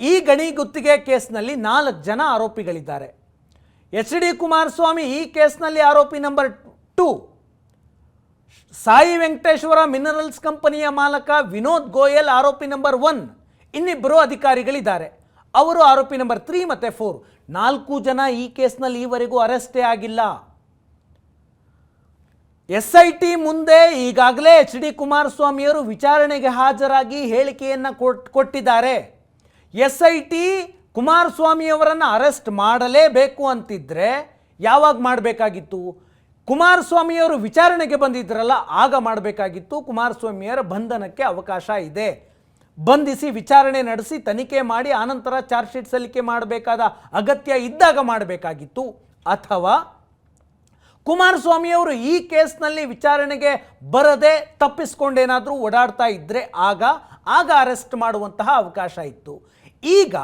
ಈ ಗಣಿ ಗುತ್ತಿಗೆ ಕೇಸ್ನಲ್ಲಿ ನಾಲ್ಕು ಜನ ಆರೋಪಿಗಳಿದ್ದಾರೆ. ಎಚ್ ಡಿ ಕುಮಾರಸ್ವಾಮಿ ಈ ಕೇಸ್ನಲ್ಲಿ ಆರೋಪಿ number two. Sai Venkateshwara minerals ಕಂಪನಿಯ ಮಾಲಕ ವಿನೋದ್ ಗೋಯಲ್ ಆರೋಪಿ ನಂಬರ್ ಒನ್. ಇನ್ನಿಬ್ಬರು ಅಧಿಕಾರಿಗಳಿದ್ದಾರೆ. ಅವರು ಆರೋಪಿ ನಂಬರ್ ತ್ರೀ ಮತ್ತು ಫೋರ್. ನಾಲ್ಕು ಜನ ಈ ಕೇಸ್ನಲ್ಲಿ ಈವರೆಗೂ ಅರೆಸ್ಟೇ ಆಗಿಲ್ಲ. ಎಸ್ ಐ ಟಿ ಮುಂದೆ ಈಗಾಗಲೇ ಎಚ್ ಡಿ ಕುಮಾರಸ್ವಾಮಿಯವರು ವಿಚಾರಣೆಗೆ ಹಾಜರಾಗಿ ಹೇಳಿಕೆಯನ್ನು ಕೊಟ್, ಕೊಟ್ಟಿದ್ದಾರೆ. ಎಸ್ ಐ ಟಿ ಕುಮಾರಸ್ವಾಮಿಯವರನ್ನು ಅರೆಸ್ಟ್ ಮಾಡಲೇಬೇಕು ಅಂತಿದ್ರೆ ಯಾವಾಗ ಮಾಡಬೇಕಾಗಿತ್ತು? ಕುಮಾರಸ್ವಾಮಿಯವರು ವಿಚಾರಣೆಗೆ ಬಂದಿದ್ರಲ್ಲ, ಆಗ ಮಾಡಬೇಕಾಗಿತ್ತು. ಕುಮಾರಸ್ವಾಮಿಯವರ ಬಂಧನಕ್ಕೆ ಅವಕಾಶ ಇದೆ. ಬಂಧಿಸಿ ವಿಚಾರಣೆ ನಡೆಸಿ ತನಿಖೆ ಮಾಡಿ ಆನಂತರ ಚಾರ್ಜ್ ಶೀಟ್ ಸಲ್ಲಿಕೆ ಮಾಡಬೇಕಾದ ಅಗತ್ಯ ಇದ್ದಾಗ ಮಾಡಬೇಕಾಗಿತ್ತು. ಅಥವಾ ಕುಮಾರಸ್ವಾಮಿಯವರು ಈ ಕೇಸ್ನಲ್ಲಿ ವಿಚಾರಣೆಗೆ ಬರದೆ ತಪ್ಪಿಸ್ಕೊಂಡೇನಾದರೂ ಓಡಾಡ್ತಾ ಇದ್ದರೆ ಆಗ ಆಗ ಅರೆಸ್ಟ್ ಮಾಡುವಂತಹ ಅವಕಾಶ ಇತ್ತು. ಈಗ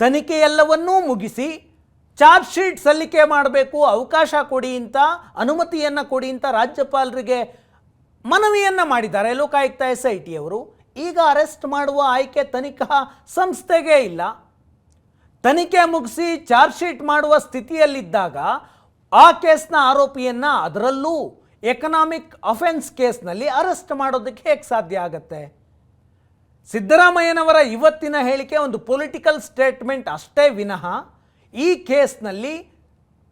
ತನಿಖೆಯೆಲ್ಲವನ್ನೂ ಮುಗಿಸಿ ಚಾರ್ಜ್ ಶೀಟ್ ಸಲ್ಲಿಕೆ ಮಾಡಬೇಕು, ಅವಕಾಶ ಕೊಡಿ ಅಂತ, ಅನುಮತಿಯನ್ನು ಕೊಡಿ ಅಂತ ರಾಜ್ಯಪಾಲರಿಗೆ ಮನವಿಯನ್ನು ಮಾಡಿದ್ದಾರೆ ಲೋಕಾಯುಕ್ತ ಎಸ್ ಐ ಟಿ ಅವರು. ಈಗ ಅರೆಸ್ಟ್ ಮಾಡುವ ಆಯ್ಕೆ ತನಿಖಾ ಸಂಸ್ಥೆಗೆ ಇಲ್ಲ. ತನಿಖೆ ಮುಗಿಸಿ ಚಾರ್ಜ್ ಶೀಟ್ ಮಾಡುವ ಸ್ಥಿತಿಯಲ್ಲಿದ್ದಾಗ ಆ ಕೇಸ್ನ ಆರೋಪಿಯನ್ನ ಅದರಲ್ಲೂ ಎಕನಾಮಿಕ್ ಅಫೆನ್ಸ್ ಕೇಸ್ನಲ್ಲಿ ಅರೆಸ್ಟ್ ಮಾಡೋದಕ್ಕೆ ಹೇಗೆ ಸಾಧ್ಯ ಆಗತ್ತೆ? ಸಿದ್ದರಾಮಯ್ಯನವರ ಇವತ್ತಿನ ಹೇಳಿಕೆ ಒಂದು ಪೊಲಿಟಿಕಲ್ ಸ್ಟೇಟ್ಮೆಂಟ್ ಅಷ್ಟೇ ವಿನಃ. ಈ ಕೇಸ್ನಲ್ಲಿ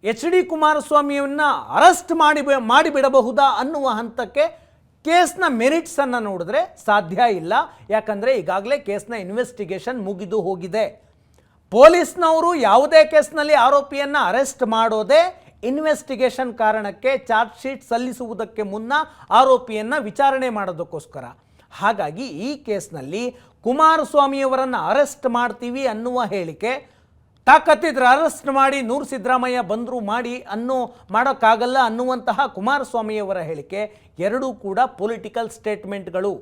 ಎಚ್ ಡಿ ಕುಮಾರಸ್ವಾಮಿಯನ್ನ ಅರೆಸ್ಟ್ ಮಾಡಿ ಮಾಡಿಬಿಡಬಹುದಾ ಅನ್ನುವ ಹಂತಕ್ಕೆ ಕೇಸ್ನ ಮೆರಿಟ್ಸನ್ನು ನೋಡಿದ್ರೆ ಸಾಧ್ಯ ಇಲ್ಲ. ಯಾಕಂದರೆ ಈಗಾಗಲೇ ಕೇಸ್ನ ಇನ್ವೆಸ್ಟಿಗೇಷನ್ ಮುಗಿದು ಹೋಗಿದೆ. ಪೊಲೀಸ್ನವರು ಯಾವುದೇ ಕೇಸ್ನಲ್ಲಿ ಆರೋಪಿಯನ್ನು ಅರೆಸ್ಟ್ ಮಾಡೋದೇ ಇನ್ವೆಸ್ಟಿಗೇಷನ್ ಕಾರಣಕ್ಕೆ ಚಾರ್ಜ್ ಶೀಟ್ ಸಲ್ಲಿಸುವುದಕ್ಕೆ ಮುನ್ನ ಆರೋಪಿಯನ್ನು ವಿಚಾರಣೆ ಮಾಡೋದಕ್ಕೋಸ್ಕರ. ಹಾಗಾಗಿ ಈ ಕೇಸ್ನಲ್ಲಿ ಕುಮಾರಸ್ವಾಮಿಯವರನ್ನು ಅರೆಸ್ಟ್ ಮಾಡ್ತೀವಿ ಅನ್ನುವ ಹೇಳಿಕೆ ತಾಕತ್ತಿದ್ರೆ ಅರೆಸ್ಟ್ ಮಾಡಿ, ನೂರು ಸಿದ್ದರಾಮಯ್ಯ ಬಂದರೂ ಮಾಡಿ ಅನ್ನೋ ಮಾಡೋಕ್ಕಾಗಲ್ಲ ಅನ್ನುವಂತಹ ಕುಮಾರಸ್ವಾಮಿಯವರ ಹೇಳಿಕೆ ಎರಡೂ ಕೂಡ ಪೊಲಿಟಿಕಲ್ ಸ್ಟೇಟ್ಮೆಂಟ್ಗಳು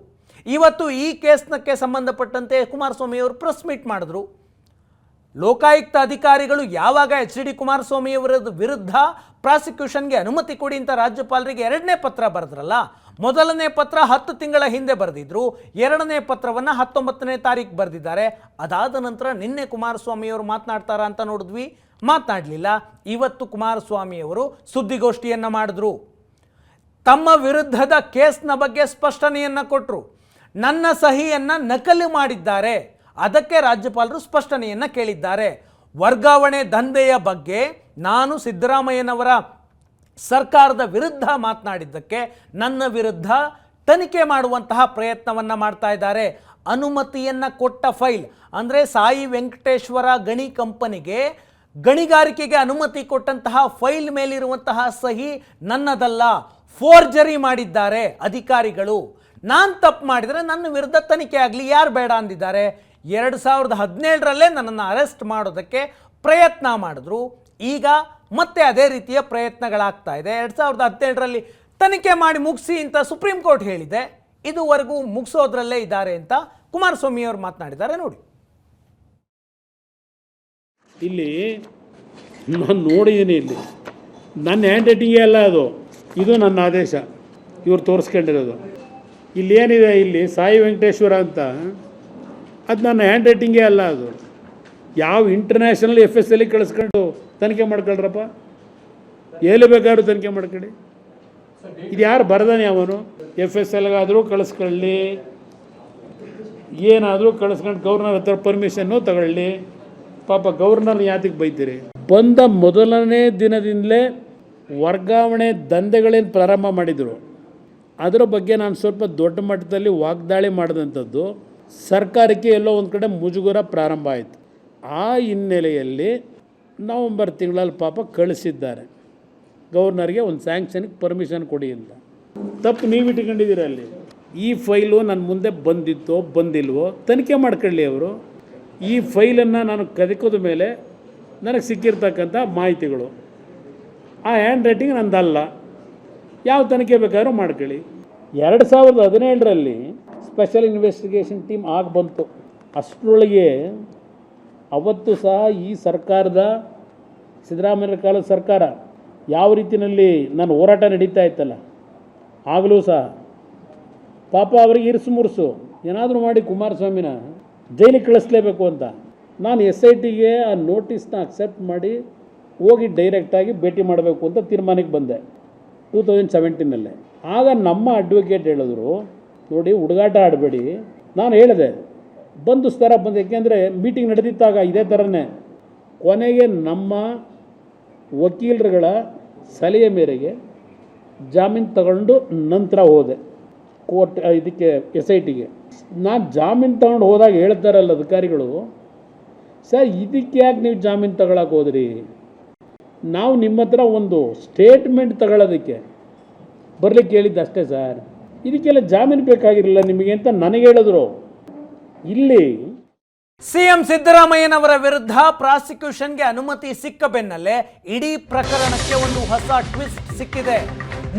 ಇವತ್ತು ಈ ಕೇಸ್ನಕ್ಕೆ ಸಂಬಂಧಪಟ್ಟಂತೆ ಕುಮಾರಸ್ವಾಮಿಯವರು ಪ್ರೆಸ್ ಮೀಟ್ ಮಾಡಿದ್ರು. ಲೋಕಾಯುಕ್ತ ಅಧಿಕಾರಿಗಳು ಯಾವಾಗ ಎಚ್ ಡಿ ಕುಮಾರಸ್ವಾಮಿಯವರ ವಿರುದ್ಧ ಪ್ರಾಸಿಕ್ಯೂಷನ್ಗೆ ಅನುಮತಿ ಕೊಡಿ ಅಂತ ರಾಜ್ಯಪಾಲರಿಗೆ ಎರಡನೇ ಪತ್ರ ಬರೆದ್ರಲ್ಲ ಮೊದಲನೇ ಪತ್ರ ಹತ್ತು ತಿಂಗಳ ಹಿಂದೆ ಬರೆದಿದ್ರು, ಎರಡನೇ ಪತ್ರವನ್ನು ಹತ್ತೊಂಬತ್ತನೇ ತಾರೀಕು ಬರೆದಿದ್ದಾರೆ. ಅದಾದ ನಂತರ ನಿನ್ನೆ ಕುಮಾರಸ್ವಾಮಿಯವರು ಮಾತನಾಡ್ತಾರಾ ಅಂತ ನೋಡಿದ್ವಿ. ಮಾತನಾಡಲಿಲ್ಲ. ಇವತ್ತು ಕುಮಾರಸ್ವಾಮಿಯವರು ಸುದ್ದಿಗೋಷ್ಠಿಯನ್ನು ಮಾಡಿದ್ರು. ತಮ್ಮ ವಿರುದ್ಧದ ಕೇಸ್ನ ಬಗ್ಗೆ ಸ್ಪಷ್ಟನೆಯನ್ನು ಕೊಟ್ಟರು ನನ್ನ ಸಹಿಯನ್ನು ನಕಲು ಮಾಡಿದ್ದಾರೆ. ಅದಕ್ಕೆ ರಾಜ್ಯಪಾಲರು ಸ್ಪಷ್ಟನೆಯನ್ನು ಕೇಳಿದ್ದಾರೆ. ವರ್ಗಾವಣೆ ದಂಧೆಯ ಬಗ್ಗೆ ನಾನು ಸಿದ್ದರಾಮಯ್ಯನವರ ಸರ್ಕಾರದ ವಿರುದ್ಧ ಮಾತನಾಡಿದ್ದಕ್ಕೆ ನನ್ನ ವಿರುದ್ಧ ತನಿಖೆ ಮಾಡುವಂತಹ ಪ್ರಯತ್ನವನ್ನು ಮಾಡ್ತಾ ಇದ್ದಾರೆ. ಅನುಮತಿಯನ್ನು ಕೊಟ್ಟ ಫೈಲ್. ಅಂದರೆ ಸಾಯಿ ವೆಂಕಟೇಶ್ವರ ಗಣಿ ಕಂಪನಿಗೆ ಗಣಿಗಾರಿಕೆಗೆ ಅನುಮತಿ ಕೊಟ್ಟಂತಹ ಫೈಲ್ ಮೇಲಿರುವಂತಹ ಸಹಿ ನನ್ನದಲ್ಲ. ಫೋರ್ಜರಿ ಮಾಡಿದ್ದಾರೆ ಅಧಿಕಾರಿಗಳು. ನಾನು ತಪ್ಪು ಮಾಡಿದರೆ ನನ್ನ ವಿರುದ್ಧ ತನಿಖೆ ಆಗಲಿ, ಯಾರು ಬೇಡ ಅಂದಿದ್ದಾರೆ. ಎರಡು ಸಾವಿರದ ಹದಿನೇಳರಲ್ಲೇ ನನ್ನನ್ನು ಅರೆಸ್ಟ್ ಮಾಡೋದಕ್ಕೆ ಪ್ರಯತ್ನ ಮಾಡಿದ್ರು. ಈಗ ಮತ್ತೆ ಅದೇ ರೀತಿಯ ಪ್ರಯತ್ನಗಳಾಗ್ತಾ ಇದೆ. ಎರಡು ಸಾವಿರದ ಹದಿನೇಳರಲ್ಲಿ ತನಿಖೆ ಮಾಡಿ ಮುಗಿಸಿ ಅಂತ ಸುಪ್ರೀಂ ಕೋರ್ಟ್ ಹೇಳಿದೆ. ಇದುವರೆಗೂ ಮುಗಿಸೋದ್ರಲ್ಲೇ ಇದ್ದಾರೆ ಅಂತ ಕುಮಾರಸ್ವಾಮಿ ಅವರು ಮಾತನಾಡಿದ್ದಾರೆ ನೋಡಿ. ಇಲ್ಲಿ ನಾನು ನೋಡಿದ್ದೀನಿ ಇಲ್ಲಿ. ನನ್ನ ಹ್ಯಾಂಡ್ ರೈಟಿಂಗೇ ಅಲ್ಲ ಅದು. ಇದು ನನ್ನ ಆದೇಶ. ಇವ್ರು ತೋರಿಸ್ಕೊಂಡಿರೋದು. ಇಲ್ಲಿ ಏನಿದೆ ಇಲ್ಲಿ ಸಾಯಿ ವೆಂಕಟೇಶ್ವರ ಅಂತ? ಅದು ನನ್ನ ಹ್ಯಾಂಡ್ ರೈಟಿಂಗೇ ಅಲ್ಲ ಅದು. ಯಾವ ಇಂಟರ್ನ್ಯಾಷನಲ್ ಎಫ್ ಎಸ್ ಎಲ್ಲಿ ಕಳಿಸ್ಕೊಂಡು ತನಿಖೆ ಮಾಡ್ಕೊಳ್ರಪ್ಪ? ಎಲ್ಲಿ ಬೇಕಾದ್ರೂ ತನಿಖೆ ಮಾಡ್ಕೊಳ್ಳಿ ಇದು ಯಾರು ಬರ್ದಾನೆ ಅವನು? ಎಫ್ ಎಸ್ ಎಲ್ಗಾದರೂ ಕಳಿಸ್ಕೊಳ್ಳಿ. ಏನಾದರೂ ಕಳಿಸ್ಕೊಂಡು ಗೌರ್ನರ್ ಹತ್ರ ಪರ್ಮಿಷನ್ನು ತಗೊಳ್ಳಿ. ಪಾಪ ಗೌರ್ನರ್ ಯಾತಿಗೆ ಬೈತೀರಿ? ಬಂದ ಮೊದಲನೇ ದಿನದಿಂದಲೇ ವರ್ಗಾವಣೆ ದಂಧೆಗಳೇನು ಪ್ರಾರಂಭ ಮಾಡಿದರು. ಅದರ ಬಗ್ಗೆ ನಾನು ಸ್ವಲ್ಪ ದೊಡ್ಡ ಮಟ್ಟದಲ್ಲಿ ವಾಗ್ದಾಳಿ ಮಾಡಿದಂಥದ್ದು ಸರ್ಕಾರಕ್ಕೆ ಎಲ್ಲೋ ಒಂದು ಕಡೆ ಮುಜುಗರ ಪ್ರಾರಂಭ ಆಯಿತು. ಆ ಹಿನ್ನೆಲೆಯಲ್ಲಿ ನವಂಬರ್ ತಿಂಗಳಲ್ಲಿ ಪಾಪ ಕಳಿಸಿದ್ದಾರೆ. ಗವರ್ನರ್ಗೆ ಒಂದು ಸ್ಯಾಂಕ್ಷನ್ಗೆ ಪರ್ಮಿಷನ್ ಕೊಡಿ ಅಂತ. ತಪ್ಪು ನೀವು ಇಟ್ಕೊಂಡಿದ್ದೀರ ಅಲ್ಲಿ? ಈ ಫೈಲು ನನ್ನ ಮುಂದೆ ಬಂದಿತ್ತೋ, ಬಂದಿಲ್ವೋ, ತನಿಖೆ ಮಾಡ್ಕೊಳ್ಳಿ ಅವರು. ಈ ಫೈಲನ್ನು ನಾನು ಕದಕೋದ ಮೇಲೆ ನನಗೆ ಸಿಕ್ಕಿರ್ತಕ್ಕಂಥ ಮಾಹಿತಿಗಳು. ಆ ಹ್ಯಾಂಡ್ ರೈಟಿಂಗ್ ನಂದಲ್ಲ. ಯಾವ ತನಿಖೆ ಬೇಕಾದ್ರೂ ಮಾಡ್ಕೊಳ್ಳಿ. ಎರಡು ಸಾವಿರದ ಹದಿನೇಳರಲ್ಲಿ ಸ್ಪೆಷಲ್ ಇನ್ವೆಸ್ಟಿಗೇಷನ್ ಟೀಮ್ ಆಗಿ ಬಂತು. ಅಷ್ಟರೊಳಗೆ ಅವತ್ತು ಸಹ ಈ ಸರ್ಕಾರದ ಸಿದ್ದರಾಮಯ್ಯ ಕಾಲದ ಸರ್ಕಾರ ಯಾವ ರೀತಿಯಲ್ಲಿ ನಾನು ಹೋರಾಟ ನಡೀತಾ ಇತ್ತಲ್ಲ, ಆಗಲೂ ಸಹ ಪಾಪ ಅವರಿಗೆ ಇರಿಸು ಮುರುಸು, ಏನಾದರೂ ಮಾಡಿ ಕುಮಾರಸ್ವಾಮಿನ ಜೈಲಿಗೆ ಕಳಿಸ್ಲೇಬೇಕು ಅಂತ ನಾನು ಎಸ್ ಐ ಟಿಗೆ ಆ ನೋಟಿಸ್ನ ಅಕ್ಸೆಪ್ಟ್ ಮಾಡಿ ಹೋಗಿ ಡೈರೆಕ್ಟಾಗಿ ಭೇಟಿ ಮಾಡಬೇಕು ಅಂತ ತೀರ್ಮಾನಕ್ಕೆ ಬಂದೆ ಟೂ ತೌಸಂಡ್ ಸೆವೆಂಟೀನಲ್ಲೇ ಆಗ ನಮ್ಮ ಅಡ್ವೊಕೇಟ್ ಹೇಳಿದ್ರು, ನೋಡಿ ಹುಡುಗಾಟ ಆಡಬೇಡಿ. ನಾನು ಹೇಳಿದೆ, ಬಂದು ಸ್ಥರ ಬಂದು, ಯಾಕೆಂದರೆ ಮೀಟಿಂಗ್ ನಡೆದಿತ್ತಾಗ ಇದೇ ಥರನೇ, ಕೊನೆಗೆ ನಮ್ಮ ವಕೀಲರುಗಳ ಸಲಹೆ ಮೇರೆಗೆ ಜಾಮೀನು ತಗೊಂಡು ನಂತರ ಹೋದೆ. ಕೋರ್ಟ್ ಇದಕ್ಕೆ ಎಸ್ ಐ ಟಿಗೆ ನಾನು ಜಾಮೀನು ತಗೊಂಡು ಹೋದಾಗ ಹೇಳ್ತಾರಲ್ಲ ಅಧಿಕಾರಿಗಳು, ಸರ್, ಇದಕ್ಕೆ ಯಾಕೆ ನೀವು ಜಾಮೀನು ತಗೊಳಕ್ಕೆ ಹೋದ್ರಿ? ನಾವು ನಿಮ್ಮ ಹತ್ರ ಒಂದು ಸ್ಟೇಟ್ಮೆಂಟ್ ತಗೊಳ್ಳೋದಕ್ಕೆ ಬರಲಿಕ್ಕೆ ಹೇಳಿದ್ದು ಅಷ್ಟೇ ಸರ್. ಇದಕ್ಕೆಲ್ಲ ಜಾಮೀನು ಬೇಕಾಗಿರಲಿಲ್ಲ ನಿಮಗೆ ಅಂತ ನನಗೆ ಹೇಳಿದ್ರು. ಇಲ್ಲಿ ಸಿಎಂ ಸಿದ್ದರಾಮಯ್ಯನವರ ವಿರುದ್ಧ ಪ್ರಾಸಿಕ್ಯೂಷನ್ಗೆ ಅನುಮತಿ ಸಿಕ್ಕ ಬೆನ್ನಲ್ಲೇ ಇಡೀ ಪ್ರಕರಣಕ್ಕೆ ಒಂದು ಹೊಸ ಟ್ವಿಸ್ಟ್ ಸಿಕ್ಕಿದೆ.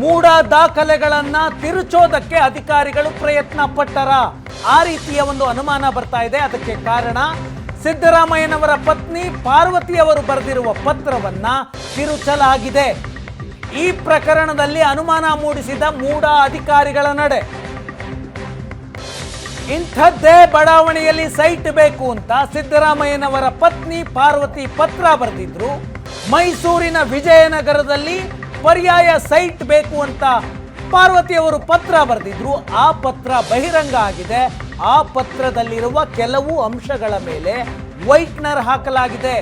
ಮೂಡ ದಾಖಲೆಗಳನ್ನ ತಿರುಚೋದಕ್ಕೆ ಅಧಿಕಾರಿಗಳು ಪ್ರಯತ್ನ ಪಟ್ಟರ ಆ ರೀತಿಯ ಒಂದು ಅನುಮಾನ ಬರ್ತಾ ಇದೆ. ಅದಕ್ಕೆ ಕಾರಣ ಸಿದ್ದರಾಮಯ್ಯನವರ ಪತ್ನಿ ಪಾರ್ವತಿ ಅವರು ಬರೆದಿರುವ ಪತ್ರವನ್ನ ತಿರುಚಲಾಗಿದೆ. ಈ ಪ್ರಕರಣದಲ್ಲಿ ಅನುಮಾನ ಮೂಡಿಸಿದ ಮೂಡ ಅಧಿಕಾರಿಗಳ ನಡೆ. ಇಂಥದ್ದೇ ಬಡಾವಣೆಯಲ್ಲಿ ಸೈಟ್ ಬೇಕು ಅಂತ ಸಿದ್ದರಾಮಯ್ಯನವರ ಪತ್ನಿ ಪಾರ್ವತಿ ಪತ್ರ ಬರೆದಿದ್ರು. ಮೈಸೂರಿನ ವಿಜಯನಗರದಲ್ಲಿ ಪರ್ಯಾಯ ಸೈಟ್ ಬೇಕು ಅಂತ ಪಾರ್ವತಿಯವರು ಪತ್ರ ಬರೆದಿದ್ರು. ಆ ಪತ್ರ ಬಹಿರಂಗ ಆಗಿದೆ. ಆ ಪತ್ರದಲ್ಲಿರುವ ಕೆಲವು ಅಂಶಗಳ ಮೇಲೆ ವೈಟ್ನರ್ ಹಾಕಲಾಗಿದೆ.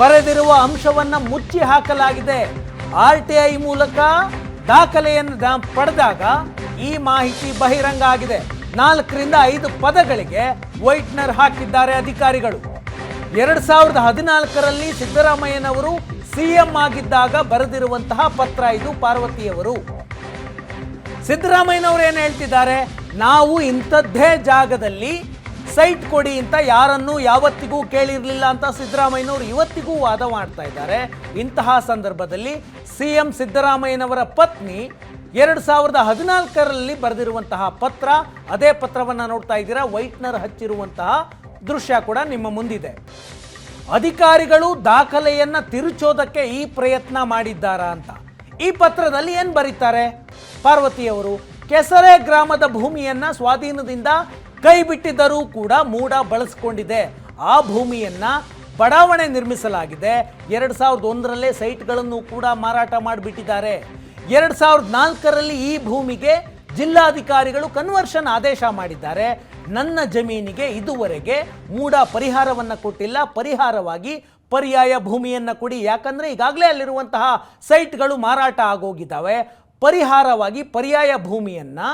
ಬರೆದಿರುವ ಅಂಶವನ್ನು ಮುಚ್ಚಿ ಹಾಕಲಾಗಿದೆ. ಆರ್ ಟಿ ಐ ಮೂಲಕ ದಾಖಲೆಯನ್ನು ಪಡೆದಾಗ ಈ ಮಾಹಿತಿ ಬಹಿರಂಗ ಆಗಿದೆ. ನಾಲ್ಕರಿಂದ ಐದು ಪದಗಳಿಗೆ ವೈಟ್ನರ್ ಹಾಕಿದ್ದಾರೆ ಅಧಿಕಾರಿಗಳು. ಎರಡು ಸಾವಿರದ ಹದಿನಾಲ್ಕರಲ್ಲಿ ಸಿದ್ದರಾಮಯ್ಯನವರು ಸಿಎಂ ಆಗಿದ್ದಾಗ ಬರೆದಿರುವಂತಹ ಪತ್ರ ಇದು ಪಾರ್ವತಿಯವರು. ಸಿದ್ದರಾಮಯ್ಯನವರು ಏನು ಹೇಳ್ತಿದ್ದಾರೆ? ನಾವು ಇಂಥದ್ದೇ ಜಾಗದಲ್ಲಿ ಸೈಟ್ ಕೊಡಿ ಅಂತ ಯಾರನ್ನೂ ಯಾವತ್ತಿಗೂ ಕೇಳಿರಲಿಲ್ಲ ಅಂತ ಸಿದ್ದರಾಮಯ್ಯನವರು ಇವತ್ತಿಗೂ ವಾದ ಮಾಡ್ತಾ ಇದ್ದಾರೆ. ಇಂತಹ ಸಂದರ್ಭದಲ್ಲಿ ಸಿ ಎಂ ಸಿದ್ದರಾಮಯ್ಯನವರ ಪತ್ನಿ ಎರಡು ಸಾವಿರದ ಹದಿನಾಲ್ಕರಲ್ಲಿ ಬರೆದಿರುವಂತಹ ಪತ್ರ, ಅದೇ ಪತ್ರವನ್ನು ನೋಡ್ತಾ ಇದ್ದೀರಾ? ವೈಟ್ನರ್ ಹಚ್ಚಿರುವಂತಹ ದೃಶ್ಯ ಕೂಡ ನಿಮ್ಮ ಮುಂದಿದೆ. ಅಧಿಕಾರಿಗಳು ದಾಖಲೆಯನ್ನು ತಿರುಚೋದಕ್ಕೆ ಈ ಪ್ರಯತ್ನ ಮಾಡಿದ್ದಾರಾ ಅಂತ. ಈ ಪತ್ರದಲ್ಲಿ ಏನು ಬರೀತಾರೆ? ಪಾರ್ವತಿಯವರು ಕೆಸರೆ ಗ್ರಾಮದ ಭೂಮಿಯನ್ನು ಸ್ವಾಧೀನದಿಂದ ಕೈ ಬಿಟ್ಟಿದ್ದರೂ ಕೂಡ ಮೂಡ ಬಳಸ್ಕೊಂಡಿದೆ. ಆ ಭೂಮಿಯನ್ನು ಬಡಾವಣೆ ನಿರ್ಮಿಸಲಾಗಿದೆ. ಎರಡು ಸಾವಿರದ ಒಂದರಲ್ಲೇ ಸೈಟ್ಗಳನ್ನು ಕೂಡ ಮಾರಾಟ ಮಾಡಿಬಿಟ್ಟಿದ್ದಾರೆ. ಎರಡು ಸಾವಿರದ ನಾಲ್ಕರಲ್ಲಿ ಈ ಭೂಮಿಗೆ ಜಿಲ್ಲಾಧಿಕಾರಿಗಳು ಕನ್ವರ್ಷನ್ ಆದೇಶ ಮಾಡಿದ್ದಾರೆ. ನನ್ನ ಜಮೀನಿಗೆ ಇದುವರೆಗೆ ಮೂಡ ಪರಿಹಾರವನ್ನು ಕೊಟ್ಟಿಲ್ಲ. ಪರಿಹಾರವಾಗಿ ಪರ್ಯಾಯ ಭೂಮಿಯನ್ನು ಕೊಡಿ. ಯಾಕಂದರೆ ಈಗಾಗಲೇ ಅಲ್ಲಿರುವಂತಹ ಸೈಟ್ಗಳು ಮಾರಾಟ ಆಗೋಗಿದ್ದಾವೆ. ಪರಿಹಾರವಾಗಿ ಪರ್ಯಾಯ ಭೂಮಿಯನ್ನು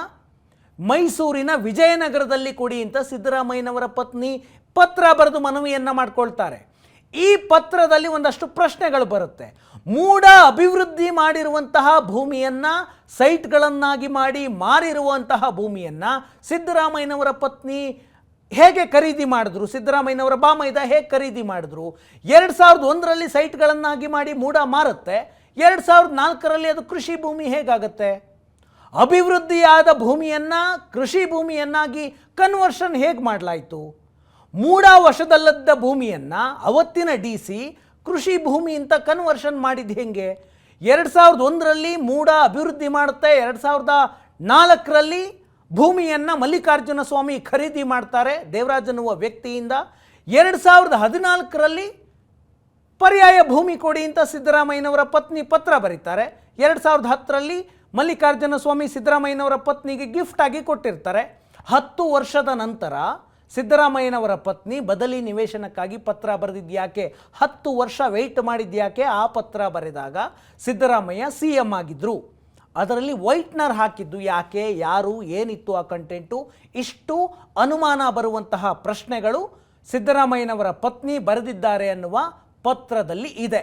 ಮೈಸೂರಿನ ವಿಜಯನಗರದಲ್ಲಿ ಕೊಡಿ ಅಂತ ಸಿದ್ದರಾಮಯ್ಯನವರ ಪತ್ನಿ ಪತ್ರ ಬರೆದು ಮನವಿಯನ್ನು ಮಾಡಿಕೊಳ್ತಾರೆ. ಈ ಪತ್ರದಲ್ಲಿ ಒಂದಷ್ಟು ಪ್ರಶ್ನೆಗಳು ಬರುತ್ತೆ. ಮೂಡ ಅಭಿವೃದ್ಧಿ ಮಾಡಿರುವಂತಹ ಭೂಮಿಯನ್ನು, ಸೈಟ್ಗಳನ್ನಾಗಿ ಮಾಡಿ ಮಾರಿರುವಂತಹ ಭೂಮಿಯನ್ನು ಸಿದ್ದರಾಮಯ್ಯನವರ ಪತ್ನಿ ಹೇಗೆ ಖರೀದಿ ಮಾಡಿದ್ರು? ಸಿದ್ದರಾಮಯ್ಯನವರ ಬಾಮೈದ ಹೇಗೆ ಖರೀದಿ ಮಾಡಿದ್ರು? ಎರಡು ಸಾವಿರದ ಒಂದರಲ್ಲಿ ಸೈಟ್ಗಳನ್ನಾಗಿ ಮಾಡಿ ಮೂಡ ಮಾರುತ್ತೆ. ಎರಡು ಸಾವಿರದ ನಾಲ್ಕರಲ್ಲಿ ಅದು ಕೃಷಿ ಭೂಮಿ ಹೇಗಾಗತ್ತೆ? ಅಭಿವೃದ್ಧಿಯಾದ ಭೂಮಿಯನ್ನು ಕೃಷಿ ಭೂಮಿಯನ್ನಾಗಿ ಕನ್ವರ್ಷನ್ ಹೇಗೆ ಮಾಡಲಾಯಿತು? ಮೂಡ ವಶದಲ್ಲದ್ದ ಭೂಮಿಯನ್ನು ಅವತ್ತಿನ ಡಿ ಸಿ ಕೃಷಿ ಭೂಮಿ ಅಂತ ಕನ್ವರ್ಷನ್ ಮಾಡಿದ್ದು ಹೆಂಗೆ? ಎರಡು ಸಾವಿರದ ಒಂದರಲ್ಲಿ ಮೂಡ ಅಭಿವೃದ್ಧಿ ಮಾಡುತ್ತೆ, ಎರಡು ಸಾವಿರದ ನಾಲ್ಕರಲ್ಲಿ ಭೂಮಿಯನ್ನು ಮಲ್ಲಿಕಾರ್ಜುನ ಸ್ವಾಮಿ ಖರೀದಿ ಮಾಡ್ತಾರೆ ದೇವರಾಜ್ ಅನ್ನುವ ವ್ಯಕ್ತಿಯಿಂದ. ಎರಡು ಸಾವಿರದ ಹದಿನಾಲ್ಕರಲ್ಲಿ ಪರ್ಯಾಯ ಭೂಮಿ ಕೊಡಿ ಅಂತ ಸಿದ್ದರಾಮಯ್ಯನವರ ಪತ್ನಿ ಪತ್ರ ಬರೀತಾರೆ. ಎರಡು ಸಾವಿರದ ಹತ್ತರಲ್ಲಿ ಮಲ್ಲಿಕಾರ್ಜುನ ಸ್ವಾಮಿ ಸಿದ್ದರಾಮಯ್ಯನವರ ಪತ್ನಿಗೆ ಗಿಫ್ಟ್ ಆಗಿ ಕೊಟ್ಟಿರ್ತಾರೆ. ಹತ್ತು ವರ್ಷದ ನಂತರ ಸಿದ್ದರಾಮಯ್ಯನವರ ಪತ್ನಿ ಬದಲಿ ನಿವೇಶನಕ್ಕಾಗಿ ಪತ್ರ ಬರೆದಿದ್ಯಾಕೆ ಹತ್ತು ವರ್ಷ ವೆಯ್ಟ್ ಮಾಡಿದ್ಯಾಕೆ ಆ ಪತ್ರ ಬರೆದಾಗ ಸಿದ್ದರಾಮಯ್ಯ ಸಿ ಎಂ ಆಗಿದ್ದರು ಅದರಲ್ಲಿ ವೈಟ್ನರ್ ಹಾಕಿದ್ದು ಯಾಕೆ? ಯಾರು? ಏನಿತ್ತು ಆ ಕಂಟೆಂಟು ಇಷ್ಟು ಅನುಮಾನ ಬರುವಂತಹ ಪ್ರಶ್ನೆಗಳು ಸಿದ್ದರಾಮಯ್ಯನವರ ಪತ್ನಿ ಬರೆದಿದ್ದಾರೆ ಅನ್ನುವ ಪತ್ರದಲ್ಲಿ ಇದೆ.